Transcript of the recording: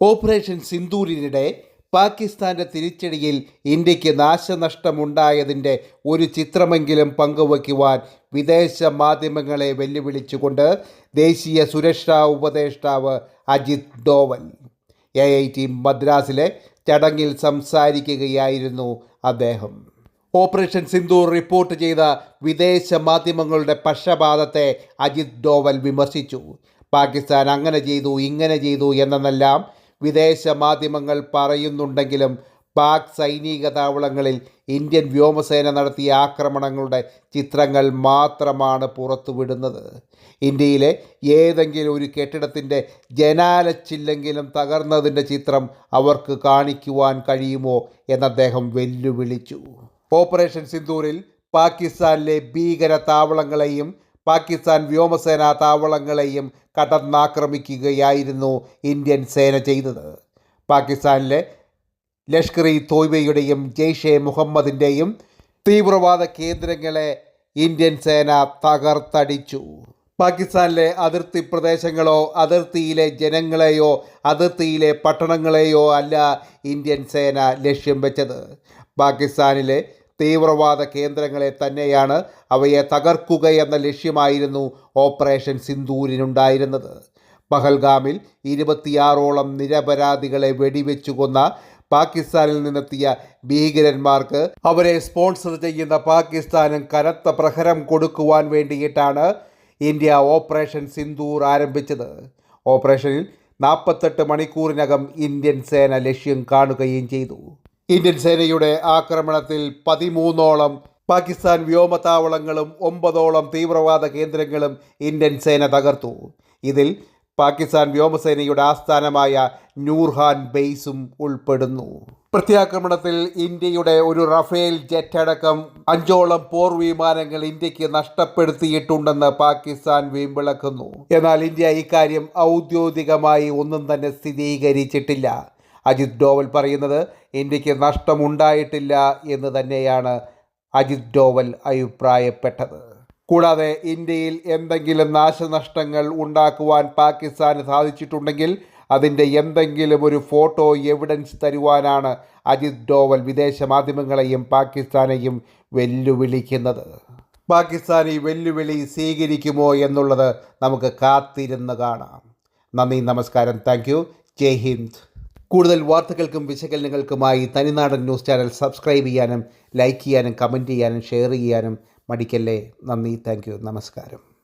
Operation സിന്ദൂരിനിടെ പാകിസ്ഥാന്റെ തിരിച്ചടിയിൽ ഇന്ത്യയ്ക്ക് നാശനഷ്ടമുണ്ടായതിന്റെ ഒരു ചിത്രമെങ്കിലും പങ്കുവയ്ക്കുവാൻ വിദേശ മാധ്യമങ്ങളെ വെല്ലുവിളിച്ചുകൊണ്ട് ദേശീയ സുരക്ഷാ ഉപദേഷ്ടാവ് Ajit Doval. I I T മദ്രാസിലെ ചടങ്ങിൽ സംസാരിക്കുകയായിരുന്നു അദ്ദേഹം. ഓപ്പറേഷൻ സിന്ദൂർ റിപ്പോർട്ട് ചെയ്ത വിദേശ മാധ്യമങ്ങളുടെ പക്ഷപാതത്തെ അജിത് ഡോവൽ വിമർശിച്ചു. പാകിസ്ഥാൻ അങ്ങനെ ചെയ്തു ഇങ്ങനെ ചെയ്തു എന്നെല്ലാം വിദേശ മാധ്യമങ്ങൾ പറയുന്നുണ്ടെങ്കിലും പാക് സൈനിക താവളങ്ങളിൽ ഇന്ത്യൻ വ്യോമസേന നടത്തിയ ആക്രമണങ്ങളുടെ ചിത്രങ്ങൾ മാത്രമാണ് പുറത്തുവിടുന്നത്. ഇന്ത്യയിലെ ഏതെങ്കിലും ഒരു കെട്ടിടത്തിന്റെ ജനാലച്ചില്ലെങ്കിലും തകർന്നതിന്റെ ചിത്രം അവർക്ക് കാണിക്കുവാൻ കഴിയുമോ എന്ന് അദ്ദേഹം വെല്ലുവിളിച്ചു. ഓപ്പറേഷൻ സിന്ദൂരിൽ പാകിസ്ഥാനിലെ ഭീകര താവളങ്ങളെയും പാകിസ്ഥാൻ വ്യോമസേനാ താവളങ്ങളെയും കടന്നാക്രമിക്കുകയായിരുന്നു ഇന്ത്യൻ സേന ചെയ്തത്. പാകിസ്ഥാനിലെ ലഷ്കർ ഇ തോയ്ബയുടെയും ജെയ്ഷെ മുഹമ്മദിന്റെയും തീവ്രവാദ കേന്ദ്രങ്ങളെ ഇന്ത്യൻ സേന തകർത്തടിച്ചു. പാകിസ്ഥാനിലെ അതിർത്തി പ്രദേശങ്ങളോ അതിർത്തിയിലെ ജനങ്ങളെയോ അതിർത്തിയിലെ പട്ടണങ്ങളെയോ അല്ല ഇന്ത്യൻ സേന ലക്ഷ്യം വെച്ചത്. പാകിസ്ഥാനിലെ തീവ്രവാദ കേന്ദ്രങ്ങളെ തന്നെയാണ് അവയെ തകർക്കുക എന്ന ലക്ഷ്യമായിരുന്നു ഓപ്പറേഷൻ സിന്ദൂരിനുണ്ടായിരുന്നത്. പഹൽഗാമിൽ ഇരുപത്തിയാറോളം നിരപരാധികളെ വെടിവെച്ചു കൊന്ന പാകിസ്ഥാനിൽ നിന്നെത്തിയ ഭീകരന്മാർക്ക് അവരെ സ്പോൺസർ ചെയ്യുന്ന പാകിസ്ഥാനും കനത്ത പ്രഹരം കൊടുക്കുവാൻ വേണ്ടിയിട്ടാണ് ഇന്ത്യ ഓപ്പറേഷൻ സിന്ദൂർ ആരംഭിച്ചത്. ഓപ്പറേഷനിൽ നാൽപ്പത്തെട്ട് മണിക്കൂറിനകം ഇന്ത്യൻ സേന ലക്ഷ്യം കാണുകയും ചെയ്തു. ഇന്ത്യൻ സേനയുടെ ആക്രമണത്തിൽ പതിമൂന്നോളം പാകിസ്ഥാൻ വ്യോമതാവളങ്ങളും ഒമ്പതോളം തീവ്രവാദ കേന്ദ്രങ്ങളും ഇന്ത്യൻ സേന തകർത്തു. ഇതിൽ പാകിസ്ഥാൻ വ്യോമസേനയുടെ ആസ്ഥാനമായ നൂർഹാൻ ബേസും ഉൾപ്പെടുന്നു. പ്രത്യാക്രമണത്തിൽ ഇന്ത്യയുടെ ഒരു റഫേൽ ജെറ്റ് അടക്കം അഞ്ചോളം പോർ വിമാനങ്ങൾ ഇന്ത്യയ്ക്ക് നഷ്ടപ്പെടുത്തിയിട്ടുണ്ടെന്ന് പാകിസ്ഥാൻ വീമ്പിളക്കുന്നു. എന്നാൽ ഇന്ത്യ ഇക്കാര്യം ഔദ്യോഗികമായി ഒന്നും തന്നെ സ്ഥിരീകരിച്ചിട്ടില്ല. അജിത് ഡോവൽ പറയുന്നത് ഇന്ത്യയ്ക്ക് നഷ്ടമുണ്ടായിട്ടില്ല എന്ന് തന്നെയാണ് അജിത് ഡോവൽ അഭിപ്രായപ്പെട്ടത്. കൂടാതെ ഇന്ത്യയിൽ എന്തെങ്കിലും നാശനഷ്ടങ്ങൾ ഉണ്ടാക്കുവാൻ പാകിസ്ഥാന് സാധിച്ചിട്ടുണ്ടെങ്കിൽ അതിന്റെ എന്തെങ്കിലും ഒരു ഫോട്ടോ എവിഡൻസ് തരുവാനാണ് അജിത് ഡോവൽ വിദേശ മാധ്യമങ്ങളെയും പാകിസ്ഥാനെയും വെല്ലുവിളിക്കുന്നത്. പാകിസ്ഥാൻ ഈ വെല്ലുവിളി സ്വീകരിക്കുമോ എന്നുള്ളത് നമുക്ക് കാത്തിരുന്ന് കാണാം. നന്ദി നമസ്കാരം. Thank you. ജയ് ഹിന്ദ്. കൂടുതൽ വാർത്തകൾക്കും വിശകലനങ്ങൾക്കുമായി തനിനാടൻ ന്യൂസ് ചാനൽ സബ്സ്ക്രൈബ് ചെയ്യാനും ലൈക്ക് ചെയ്യാനും കമന്റ് ചെയ്യാനും ഷെയർ ചെയ്യാനും മടിക്കല്ലേ. നന്ദി. താങ്ക് നമസ്കാരം.